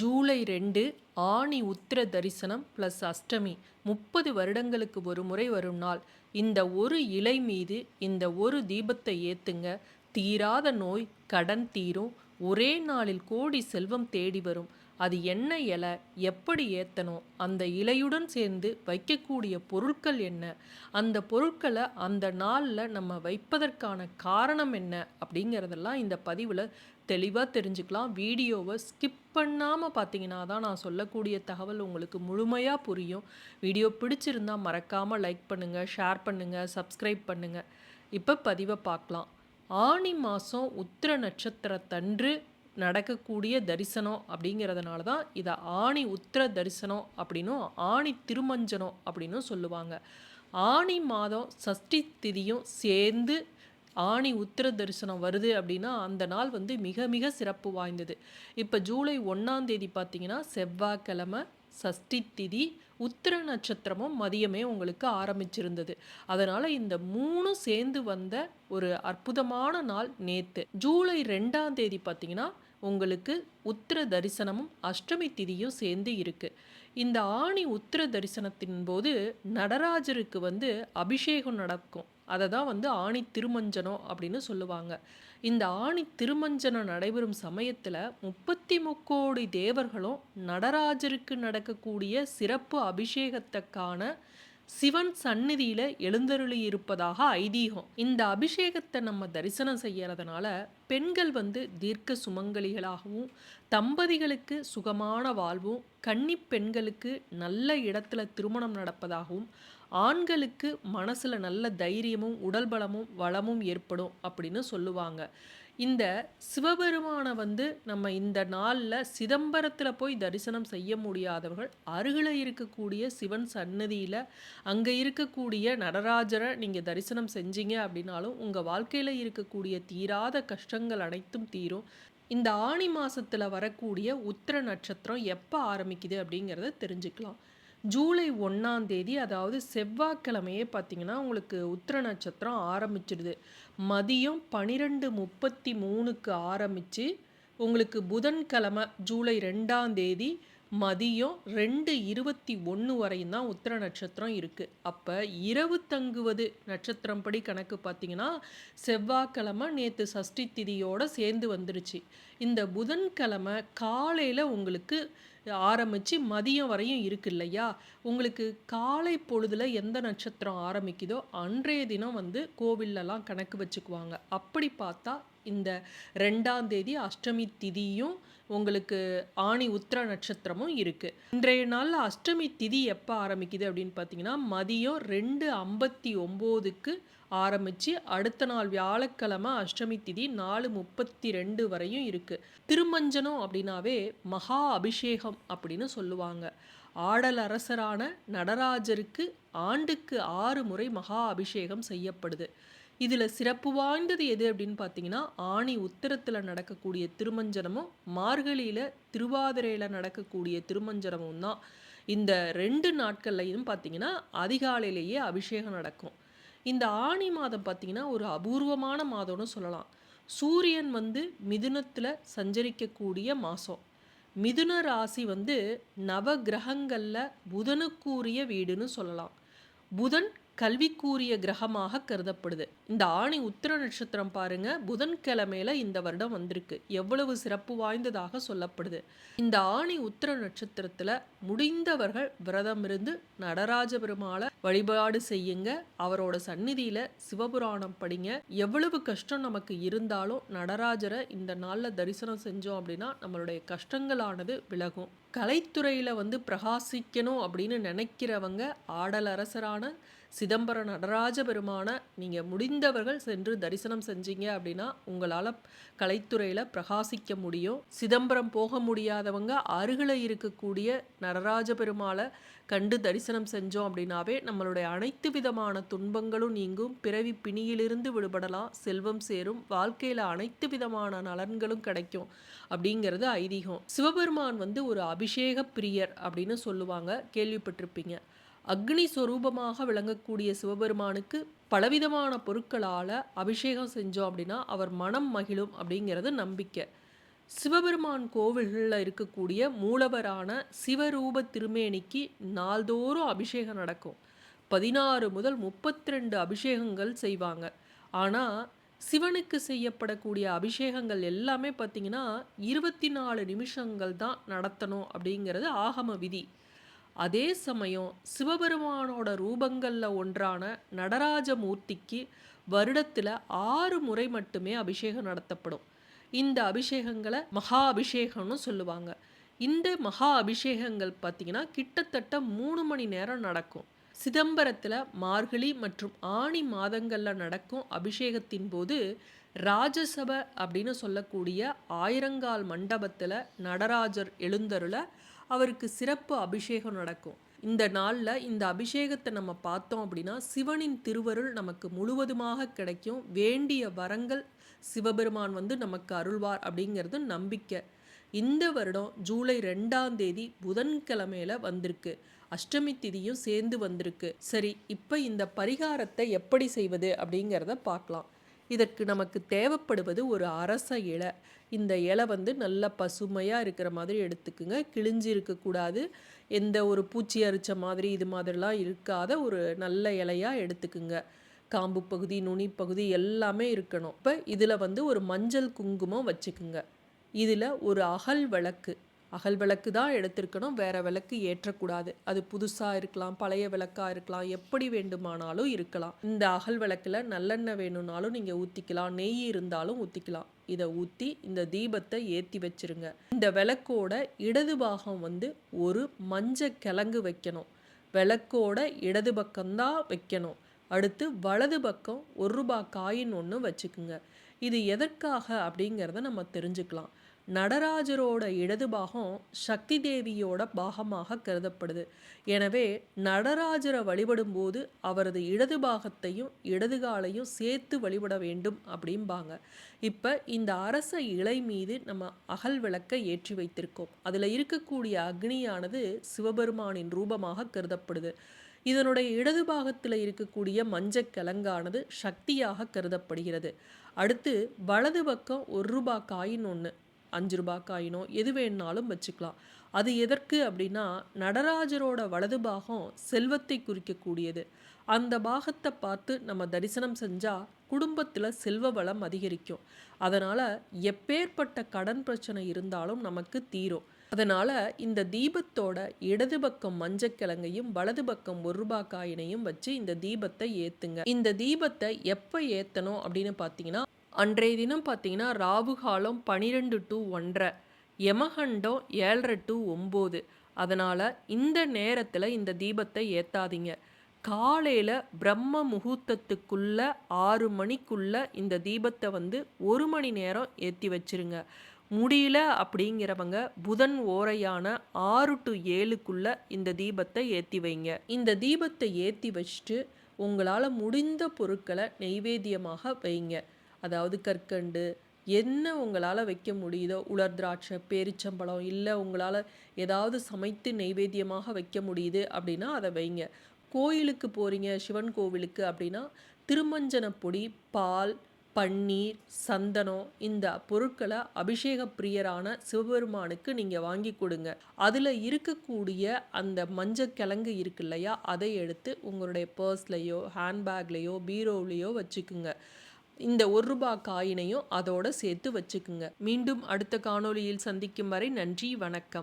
ஜூலை ரெண்டு ஆணி உத்திர தரிசனம் ப்ளஸ் அஷ்டமி. முப்பது வருடங்களுக்கு ஒரு முறை வரும் நாள். இந்த ஒரு இலை மீது இந்த ஒரு தீபத்தை ஏத்துங்க. தீராத நோய் கடன் தீரும். ஒரே நாளில் கோடி செல்வம் தேடி வரும். அது என்ன இலை எப்படி ஏற்றணும் அந்த இலையுடன் சேர்ந்து வைக்கக்கூடிய பொருட்கள் என்ன அந்த பொருட்களை அந்த நாளில் நம்ம வைப்பதற்கான காரணம் என்ன அப்படிங்கிறதெல்லாம் இந்த பதிவில் தெளிவாக தெரிஞ்சுக்கலாம். வீடியோவை ஸ்கிப் பண்ணாமல் பார்த்தீங்கன்னா தான் நான் சொல்லக்கூடிய தகவல் உங்களுக்கு முழுமையாக புரியும். வீடியோ பிடிச்சிருந்தால் மறக்காமல் லைக் பண்ணுங்கள் ஷேர் பண்ணுங்கள் சப்ஸ்கிரைப் பண்ணுங்கள் இப்போ பதிவை பார்க்கலாம். ஆனி மாதம் உத்திர நட்சத்திரத்தன்று நடக்கக்கூடிய தரிசனம் அப்படிங்கிறதுனால தான் இதை ஆணி உத்திர தரிசனம் அப்படின்னும் ஆணி திருமஞ்சனம் அப்படின்னும் சொல்லுவாங்க. ஆணி மாதம் சஷ்டி திதியும் சேர்ந்து ஆணி உத்திர தரிசனம் வருது அப்படின்னா அந்த நாள் வந்து மிக மிக சிறப்பு வாய்ந்தது. இப்போ ஜூலை ஒன்றாம் தேதி பார்த்தீங்கன்னா செவ்வாய்க்கிழமை சஷ்டி திதி உத்திர நட்சத்திரமும் மதியமே உங்களுக்கு ஆரம்பிச்சிருந்தது. அதனால் இந்த மூணும் சேர்ந்து வந்த ஒரு அற்புதமான நாள் நேற்று ஜூலை ரெண்டாம் தேதி பார்த்தீங்கன்னா உங்களுக்கு உத்திர தரிசனமும் அஷ்டமி திதியும் சேர்ந்து இருக்குது இந்த ஆணி உத்திர தரிசனத்தின் போது நடராஜருக்கு வந்து அபிஷேகம் நடக்கும். அதை தான் வந்து ஆணி திருமஞ்சனம் அப்படின்னு சொல்லுவாங்க. இந்த ஆணி திருமஞ்சனம் நடைபெறும் சமயத்தில் முப்பத்தி முக்கோடி தேவர்களும் நடராஜருக்கு நடக்கக்கூடிய சிறப்பு அபிஷேகத்துக்கான சிவன் சந்நிதியில் எழுந்தருளி இருப்பதாக ஐதீகம். இந்த அபிஷேகத்தை நம்ம தரிசனம் செய்யறதுனால பெண்கள் வந்து தீர்க்க சுமங்கலிகளாகவும் தம்பதிகளுக்கு சுகமான வாழ்வும் கன்னி பெண்களுக்கு நல்ல இடத்துல திருமணம் நடப்பதாகவும் ஆண்களுக்கு மனசில் நல்ல தைரியமும் உடல் பலமும் வளமும் ஏற்படும் அப்படின்னு சொல்லுவாங்க. இந்த சிவபெருமானை வந்து நம்ம இந்த நாளில் சிதம்பரத்தில் போய் தரிசனம் செய்ய முடியாதவர்கள் அருகில் இருக்கக்கூடிய சிவன் சன்னதியில் அங்கே இருக்கக்கூடிய நடராஜரை நீங்கள் தரிசனம் செஞ்சீங்க அப்படின்னாலும் உங்கள் வாழ்க்கையில் இருக்கக்கூடிய தீராத கஷ்டங்கள் அனைத்தும் தீரும். இந்த ஆணி மாதத்தில் வரக்கூடிய உத்திர நட்சத்திரம் எப்போ ஆரம்பிக்குது அப்படிங்கிறத தெரிஞ்சுக்கலாம். ஜூலை ஒன்றாம் தேதி அதாவது செவ்வாய்க்கிழமையே பார்த்தீங்கன்னா உங்களுக்கு உத்திர நட்சத்திரம் ஆரம்பிச்சிடுது மதியம் பன்னிரெண்டு முப்பத்தி மூணுக்கு ஆரம்பித்து உங்களுக்கு புதன்கிழமை ஜூலை ரெண்டாம் தேதி மதியம் ரெண்டு இருபத்தி ஒன்று வரையும் தான் உத்திர நட்சத்திரம் இருக்குது அப்போ இரவு தங்குவது நட்சத்திரம் படி கணக்கு பார்த்திங்கன்னா செவ்வாய்க்கிழமை நேற்று சஷ்டி திதியோடு சேர்ந்து வந்துருச்சு. இந்த புதன்கிழமை காலையில் உங்களுக்கு ஆரம்பித்து மதியம் வரையும் இருக்கு இல்லையா? உங்களுக்கு காலை பொழுதில் எந்த நட்சத்திரம் ஆரம்பிக்குதோ அன்றைய தினம் வந்து கோவில்லலாம் கணக்கு வச்சுக்குவாங்க. அப்படி பார்த்தா இந்த ரெண்டாம் தேதி அஷ்டமி திதியும் உங்களுக்கு ஆணி உத்திர நட்சத்திரமும் இருக்குது இன்றைய நாளில் அஷ்டமி திதி எப்போ ஆரம்பிக்குது அப்படின்னு பார்த்தீங்கன்னா மதியம் ரெண்டு ஐம்பத்தி ஒம்போதுக்கு ஆரம்பித்து அடுத்த நாள் வியாழக்கிழமை அஷ்டமி திதி நாலு முப்பத்தி ரெண்டு வரையும் இருக்குது திருமஞ்சனம் அப்படின்னாவே மகா அபிஷேகம் அப்படின்னு சொல்லுவாங்க. ஆடல் அரசரான நடராஜருக்கு ஆண்டுக்கு ஆறு முறை மகா அபிஷேகம் செய்யப்படுது. இதில் சிறப்பு வாய்ந்தது எது அப்படின்னு பார்த்தீங்கன்னா ஆணி உத்தரத்தில் நடக்கக்கூடிய திருமஞ்சனமும் மார்கழியில் திருவாதிரையில் நடக்கக்கூடிய திருமஞ்சனமும் தான். இந்த ரெண்டு நாட்கள்லையும் பார்த்தீங்கன்னா அதிகாலையிலேயே அபிஷேகம் நடக்கும். இந்த ஆணி மாதம் பார்த்திங்கன்னா ஒரு அபூர்வமான மாதம்னு சொல்லலாம். சூரியன் வந்து மிதுனத்தில் சஞ்சரிக்கக்கூடிய மாதம் மிதுன ராசி வந்து நவ கிரகங்களில் புதனுக்குரிய வீடுன்னு சொல்லலாம். புதன் கல்விக்கூறிய கிரகமாக கருதப்படுது. இந்த ஆணி உத்திர நட்சத்திரம் பாருங்க புதன்கிழமையில இந்த வருடம் வந்திருக்கு. எவ்வளவு சிறப்பு வாய்ந்ததாக சொல்லப்படுது. இந்த ஆணி உத்திர நட்சத்திரத்துல முடிந்தவர்கள் விரதம் இருந்து நடராஜ பெருமாளை வழிபாடு செய்யுங்க. அவரோட சந்நிதியில சிவபுராணம் படிங்க. எவ்வளவு கஷ்டம் நமக்கு இருந்தாலும் நடராஜரை இந்த நாளில் தரிசனம் செஞ்சோம் அப்படின்னா நம்மளுடைய கஷ்டங்களானது விலகும். கலைத்துறையில் வந்து பிரகாசிக்கணும் அப்படின்னு நினைக்கிறவங்க ஆடல் அரசரான சிதம்பரம் நடராஜ பெருமான நீங்கள் முடிந்தவர்கள் சென்று தரிசனம் செஞ்சீங்க அப்படின்னா உங்களால் கலைத்துறையில் பிரகாசிக்க முடியும். சிதம்பரம் போக முடியாதவங்க அருகில் இருக்கக்கூடிய நடராஜ பெருமாளை கண்டு தரிசனம் செஞ்சோம் அப்படின்னாவே நம்மளுடைய அனைத்து விதமான துன்பங்களும் நீங்கும். பிறவி பிணியிலிருந்து விடுபடலாம். செல்வம் சேரும். வாழ்க்கையில் அனைத்து விதமான நலன்களும் கிடைக்கும் அப்படிங்கிறது ஐதீகம். சிவபெருமான் வந்து ஒரு அபிஷேக பிரியர் அப்படின்னு சொல்லுவாங்க. கேள்விப்பட்டிருப்பீங்க. அக்னி ஸ்வரூபமாக விளங்கக்கூடிய சிவபெருமானுக்கு பலவிதமான பொருட்களால் அபிஷேகம் செஞ்சோம் அப்படின்னா அவர் மனம் மகிழும் அப்படிங்கிறது நம்பிக்கை. சிவபெருமான் கோவில்களில் இருக்கக்கூடிய மூலவரான சிவரூப திருமேனிக்கு நாள்தோறும் அபிஷேகம் நடக்கும். பதினாறு முதல் முப்பத்தி ரெண்டு அபிஷேகங்கள் செய்வாங்க. ஆனால் சிவனுக்கு செய்யப்படக்கூடிய அபிஷேகங்கள் எல்லாமே பார்த்திங்கன்னா இருபத்தி நாலு நிமிஷங்கள் தான் நடத்தணும் அப்படிங்கிறது ஆகம விதி. அதே சமயம் சிவபெருமானோட ரூபங்களில் ஒன்றான நடராஜமூர்த்திக்கு வருடத்தில் ஆறு முறை மட்டுமே அபிஷேகம் நடத்தப்படும். இந்த அபிஷேகங்களை மகா அபிஷேகம்னு சொல்லுவாங்க. இந்த மகா அபிஷேகங்கள் பார்த்திங்கன்னா கிட்டத்தட்ட மூணு மணி நேரம் நடக்கும். சிதம்பரத்தில் மார்கழி மற்றும் ஆணி மாதங்களில் நடக்கும் அபிஷேகத்தின் போது ராஜசபை அப்படின்னு சொல்லக்கூடிய ஆயிரங்கால் மண்டபத்தில் நடராஜர் எழுந்தருள அவருக்கு சிறப்பு அபிஷேகம் நடக்கும். இந்த நாளில் இந்த அபிஷேகத்தை நம்ம பார்த்தோம் அப்படின்னா சிவனின் திருவருள் நமக்கு முழுவதுமாக கிடைக்கும். வேண்டிய வரங்கள் சிவபெருமான் வந்து நமக்கு அருள்வார் அப்படிங்கிறது நம்பிக்கை. இந்த வருடம் ஜூலை ரெண்டாம் தேதி புதன்கிழமையில வந்திருக்கு. அஷ்டமி திதியும் சேர்ந்து வந்திருக்கு. சரி இப்போ இந்த பரிகாரத்தை எப்படி செய்வது அப்படிங்கிறத பார்க்கலாம். இதற்கு நமக்கு தேவைப்படுவது ஒரு அரச இலை. இந்த இலை வந்து நல்ல பசுமையாக இருக்கிற மாதிரி எடுத்துக்குங்க. கிழிஞ்சு இருக்கக்கூடாது. எந்த ஒரு பூச்சி அரிச்ச மாதிரி இது மாதிரிலாம் இருக்காத ஒரு நல்ல இலையாக எடுத்துக்குங்க. காம்பு பகுதி நுனி பகுதி எல்லாமே இருக்கணும். இப்போ இதில் வந்து ஒரு மஞ்சள் குங்குமம் வச்சுக்குங்க. இதில் ஒரு அகல் விளக்கு. அகல் விளக்கு தான் எடுத்திருக்கணும் வேற விளக்கு ஏற்றக்கூடாது. அது புதுசாக இருக்கலாம் பழைய விளக்காக இருக்கலாம் எப்படி வேண்டுமானாலும் இருக்கலாம். இந்த அகல் விளக்கில் நல்லெண்ணெய் வேணும்னாலும் நீங்கள் ஊற்றிக்கலாம் நெய் இருந்தாலும் ஊற்றிக்கலாம் இதை ஊற்றி இந்த தீபத்தை ஏற்றி வச்சிருங்க. இந்த விளக்கோட இடது பாகம் வந்து ஒரு மஞ்ச கிழங்கு வைக்கணும். விளக்கோட இடது பக்கம்தான் வைக்கணும். அடுத்து வலது பக்கம் ஒரு ரூபாய் காயின் ஒன்று வச்சுக்குங்க. இது எதற்காக அப்படிங்கிறத நம்ம தெரிஞ்சுக்கலாம். நடராஜரோட இடது பாகம் சக்தி தேவியோட பாகமாக கருதப்படுது. எனவே நடராஜரை வழிபடும்போது அவரது இடது பாகத்தையும் இடது காலையும் சேர்த்து வழிபட வேண்டும் அப்படிம்பாங்க. இப்போ இந்த அரச இலை மீது நம்ம அகல் விளக்கை ஏற்றி வைத்திருக்கோம். அதில் இருக்கக்கூடிய அக்னியானது சிவபெருமானின் ரூபமாக கருதப்படுது. இதனுடைய இடது பாகத்தில் இருக்கக்கூடிய மஞ்சக்கிழங்கானது சக்தியாக கருதப்படுகிறது. அடுத்து வலது பக்கம் ஒரு ரூபா காயின் ஒன்று அஞ்சு ரூபா காயினோ எது வேணுனாலும் வச்சுக்கலாம். அது எதற்கு அப்படின்னா நடராஜரோட வலது பாகம் செல்வத்தை குறிக்கக்கூடியது. அந்த பாகத்தை பார்த்து நம்ம தரிசனம் செஞ்சால் குடும்பத்தில் செல்வ வளம் அதிகரிக்கும். அதனால் எப்பேற்பட்ட கடன் பிரச்சனை இருந்தாலும் நமக்கு தீரும். அதனால் இந்த தீபத்தோட இடது பக்கம் மஞ்சக்கிழங்கையும் வலது பக்கம் ஒரு ரூபாய் காயினையும் வச்சு இந்த தீபத்தை ஏற்றுங்க இந்த தீபத்தை எப்போ ஏற்றணும் அப்படின்னு பார்த்தீங்கன்னா அன்றைய தினம் பார்த்தீங்கன்னா ராகு காலம் பனிரெண்டு டு ஒன்றரை யமகண்டம் ஏழரை டு ஒம்பது. அதனால் இந்த நேரத்தில் இந்த தீபத்தை ஏற்றாதீங்க காலையில் பிரம்ம முகூர்த்தத்துக்குள்ள ஆறு மணிக்குள்ள இந்த தீபத்தை வந்து ஒரு மணி நேரம் ஏற்றி வச்சிருங்க. முடியல அப்படிங்கிறவங்க புதன் ஓரையான ஆறு டு ஏழுக்குள்ள இந்த தீபத்தை ஏற்றி வைங்க. இந்த தீபத்தை ஏற்றி வச்சுட்டு உங்களால் முடிந்த பொருட்களை நெய்வேத்தியமாக வைங்க. அதாவது கற்கண்டு என்ன உங்களால் வைக்க முடியுதோ உலர் திராட்சை பேரிச்சம்பழம் இல்லை உங்களால் ஏதாவது சமைத்து நெய்வேத்தியமாக வைக்க முடியுது அப்படின்னா அதை வைங்க. கோயிலுக்கு போகிறீங்க சிவன் கோவிலுக்கு அப்படின்னா திருமஞ்சன பொடி பால் பன்னீர் சந்தனம் இந்த பொருட்களை அபிஷேக பிரியரான சிவபெருமானுக்கு நீங்கள் வாங்கி கொடுங்க. அதில் இருக்கக்கூடிய அந்த மஞ்சள் கிழங்கு இருக்கு இல்லையா அதை எடுத்து உங்களுடைய பர்ஸ்லையோ ஹேண்ட்பேக்லேயோ பீரோவிலையோ வச்சுக்குங்க. இந்த ஒரு ரூபா காயினையும் அதோட சேர்த்து வச்சுக்குங்க. மீண்டும் அடுத்த காணொளியில் சந்திக்கும் வரை நன்றி வணக்கம்.